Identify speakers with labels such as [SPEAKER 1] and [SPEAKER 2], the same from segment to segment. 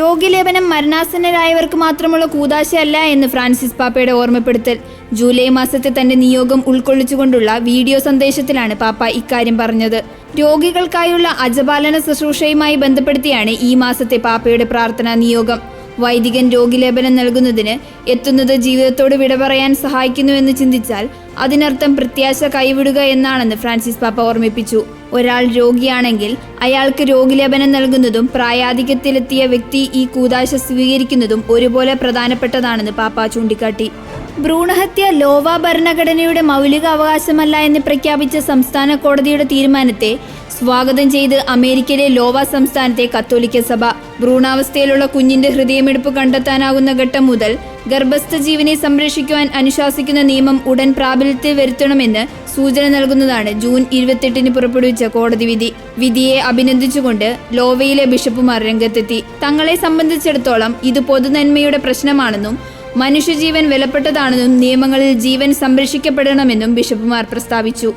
[SPEAKER 1] രോഗിലേപനം മരണാസന്നരായവർക്ക് മാത്രമുള്ള കൂതാശയല്ല എന്ന് ഫ്രാൻസിസ് പാപ്പയുടെ ഓർമ്മപ്പെടുത്തൽ. ജൂലൈ മാസത്തെ തന്റെ നിയോഗം ഉൾക്കൊള്ളിച്ചുകൊണ്ടുള്ള വീഡിയോ സന്ദേശത്തിലാണ് പാപ്പ ഇക്കാര്യം പറഞ്ഞത്. രോഗികൾക്കായുള്ള അജപാലന ശുശ്രൂഷയുമായി ബന്ധപ്പെടുത്തിയാണ് ഈ മാസത്തെ പാപ്പയുടെ പ്രാർത്ഥനാ നിയോഗം. വൈദികൻ രോഗിലേപനം നൽകുന്നതിന് എത്തുന്നത് ജീവിതത്തോട് വിട പറയാൻ സഹായിക്കുന്നുവെന്ന് ചിന്തിച്ചാൽ അതിനർത്ഥം പ്രത്യാശ കൈവിടുക എന്നാണെന്ന് ഫ്രാൻസിസ് പാപ്പ ഓർമ്മിപ്പിച്ചു. ഒരാൾ രോഗിയാണെങ്കിൽ അയാൾക്ക് രോഗിലേപനം നൽകുന്നതും പ്രായാധിക്യത്തിലെത്തിയ വ്യക്തി ഈ കൂതാശ സ്വീകരിക്കുന്നതും ഒരുപോലെ പ്രധാനപ്പെട്ടതാണെന്ന് പാപ്പ ചൂണ്ടിക്കാട്ടി. ഭ്രൂണഹത്യ ലോവ ഭരണഘടനയുടെ മൗലിക അവകാശമല്ല എന്ന് പ്രഖ്യാപിച്ച സംസ്ഥാന കോടതിയുടെ തീരുമാനത്തെ സ്വാഗതം ചെയ്ത് അമേരിക്കയിലെ ലോവ സംസ്ഥാനത്തെ കത്തോലിക്ക സഭ ഭ്രൂണാവസ്ഥയിലുള്ള കുഞ്ഞിന്റെ ഹൃദയമെടുപ്പ് കണ്ടെത്താനാകുന്ന ഘട്ടം മുതൽ ഗർഭസ്ഥ ജീവനെ സംരക്ഷിക്കുവാൻ അനുശാസിക്കുന്ന നിയമം ഉടൻ പ്രാബല്യത്തിൽ വരുത്തണമെന്ന് സൂചന നൽകുന്നതാണ് ജൂൺ ഇരുപത്തെട്ടിന് പുറപ്പെടുവിച്ച കോടതി വിധി. വിധിയെ അഭിനന്ദിച്ചുകൊണ്ട് ലോവയിലെ ബിഷപ്പുമാർ രംഗത്തെത്തി. തങ്ങളെ സംബന്ധിച്ചിടത്തോളം ഇത് പൊതുനന്മയുടെ പ്രശ്നമാണെന്നും മനുഷ്യജീവൻ വിലപ്പെട്ടതാണെന്നും നിയമങ്ങളിൽ ജീവൻ സംരക്ഷിക്കപ്പെടണമെന്നും ബിഷപ്പുമാർ പ്രസ്താവിച്ചു.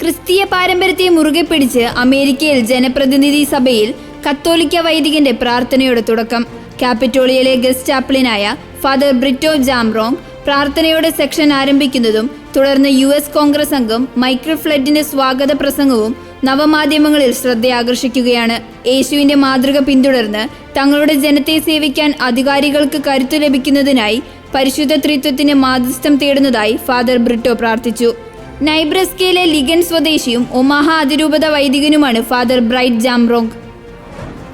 [SPEAKER 1] ക്രിസ്തീയ പാരമ്പര്യത്തെ മുറുകെ പിടിച്ച് അമേരിക്കയിൽ ജനപ്രതിനിധി സഭയിൽ കത്തോലിക്ക വൈദികന്റെ പ്രാർത്ഥനയുടെ തുടക്കം. ക്യാപിറ്റോളിയയിലെ ഗസ്റ്റ് ചാപ്ലിനായ ഫാദർ ബ്രിറ്റോ ജാംറോങ് പ്രാർത്ഥനയുടെ സെക്ഷൻ ആരംഭിക്കുന്നതും തുടർന്ന് യു എസ് കോൺഗ്രസ് അംഗം മൈക്കിൾ ഫ്ലഡിന്റെ സ്വാഗത പ്രസംഗവും നവമാധ്യമങ്ങളിൽ ശ്രദ്ധയാകർഷിക്കുകയാണ്. യേശുവിന്റെ മാതൃക പിന്തുടർന്ന് തങ്ങളുടെ ജനത്തെ സേവിക്കാൻ അധികാരികൾക്ക് കരുത്തു ലഭിക്കുന്നതിനായി പരിശുദ്ധ ത്രിത്വത്തിന് മാധ്യസ്ഥം തേടുന്നതായി ഫാദർ ബ്രിട്ടോ പ്രാർത്ഥിച്ചു. നൈബ്രസ്കയിലെ ലിഗൻ സ്വദേശിയും ഒമാഹ അതിരൂപത വൈദികനുമാണ് ഫാദർ ബ്രൈറ്റ് ജാംറോങ്.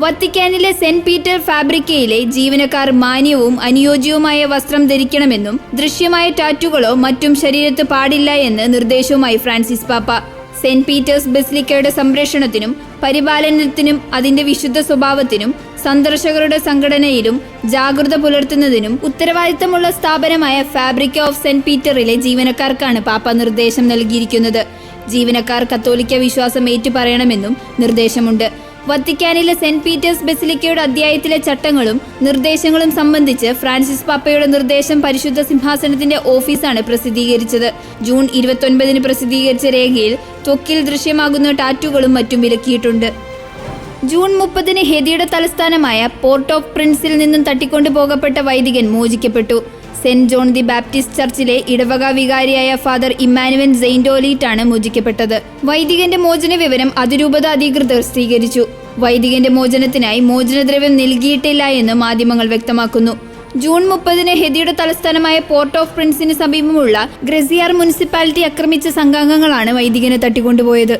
[SPEAKER 1] വത്തിക്കാനിലെ സെന്റ് പീറ്റർ ഫാബ്രിക്കയിലെ ജീവനക്കാർ മാന്യവും അനുയോജ്യവുമായ വസ്ത്രം ധരിക്കണമെന്നും ദൃശ്യമായ ടാറ്റുകളോ മറ്റും ശരീരത്ത് പാടില്ല എന്ന് നിർദ്ദേശവുമായി ഫ്രാൻസിസ് പാപ്പ. സെന്റ് പീറ്റേഴ്സ് ബസിലിക്കയുടെ സംരക്ഷണത്തിനും പരിപാലനത്തിനും അതിന്റെ വിശുദ്ധ സ്വഭാവത്തിനും സന്ദർശകരുടെ സംഘടനയിലും ജാഗ്രത പുലർത്തുന്നതിനും ഉത്തരവാദിത്തമുള്ള സ്ഥാപനമായ ഫാബ്രിക്ക ഓഫ് സെന്റ് പീറ്ററിലെ ജീവനക്കാർക്കാണ് പാപ്പ നിർദ്ദേശം നൽകിയിരിക്കുന്നത്. ജീവനക്കാർ കത്തോലിക്ക വിശ്വാസം ഏറ്റുപറയണമെന്നും നിർദ്ദേശമുണ്ട്. വത്തിക്കാനിലെ സെന്റ് പീറ്റേഴ്സ് ബെസിലിക്കയുടെ അധ്യായത്തിലെ ചട്ടങ്ങളും നിർദ്ദേശങ്ങളും സംബന്ധിച്ച് ഫ്രാൻസിസ് പാപ്പയുടെ നിർദ്ദേശം പരിശുദ്ധ സിംഹാസനത്തിന്റെ ഓഫീസാണ് പ്രസിദ്ധീകരിച്ചത്. ജൂൺ ഇരുപത്തൊൻപതിന് പ്രസിദ്ധീകരിച്ച രേഖയിൽ ത്വക്കിൽ ദൃശ്യമാകുന്ന ടാറ്റുകളും മറ്റും വിലക്കിയിട്ടുണ്ട്. ജൂൺ മുപ്പതിന് ഹെദിയുടെ തലസ്ഥാനമായ പോർട്ട് ഓഫ് പ്രിൻസിൽ നിന്നും തട്ടിക്കൊണ്ടു പോകപ്പെട്ട വൈദികൻ മോചിക്കപ്പെട്ടു. സെന്റ് ജോൺ ദി ബാപ്റ്റിസ്റ്റ് ചർച്ചിലെ ഇടവക വികാരിയായ ഫാദർ ഇമ്മാനുവൻ സെയിന്റോലീറ്റാണ് മോചിക്കപ്പെട്ടത്. വൈദികന്റെ മോചന വിവരം അതിരൂപത അധികൃതർ സ്ഥിരീകരിച്ചു വൈദികന്റെ മോചനത്തിനായി മോചനദ്രവ്യം നൽകിയിട്ടില്ല എന്ന് മാധ്യമങ്ങൾ വ്യക്തമാക്കുന്നു. ജൂൺ മുപ്പതിന് ഹെദിയുടെ തലസ്ഥാനമായ പോർട്ട് ഓഫ് പ്രിൻസിന് സമീപമുള്ള ഗ്രസിയാർ മുനിസിപ്പാലിറ്റി ആക്രമിച്ച സംഘാംഗങ്ങളാണ് വൈദികനെ തട്ടിക്കൊണ്ടുപോയത്.